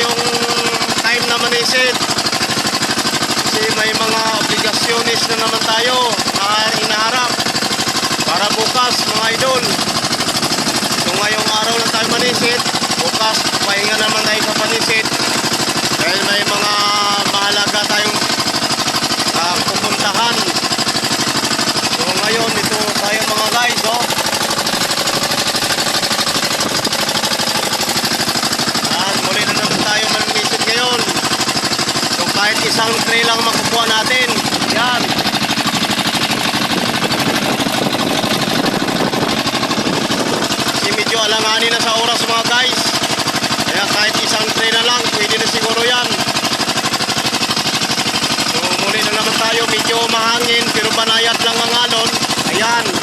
tayong time na manisid. Kasi may mga obligasyonis na naman tayo na inaharap para bukas mga idol. So ngayong araw lang tayo manisid, bukas pahinga naman tayo sa panisid. Dahil may mga mahalaga tayong ah, pupuntahan. So ngayon, ito tayo mga guys, oh. Yan, muli na naman tayo maninisid ngayon. So kahit isang tray lang makukuha natin. Yan. Kasi medyo alanganin na sa oras mga guys. Kaya kahit isang tray na lang, pwede na siguro yan. So muli na naman tayo, medyo mahangin pero banayat lang ang alon. Ayan.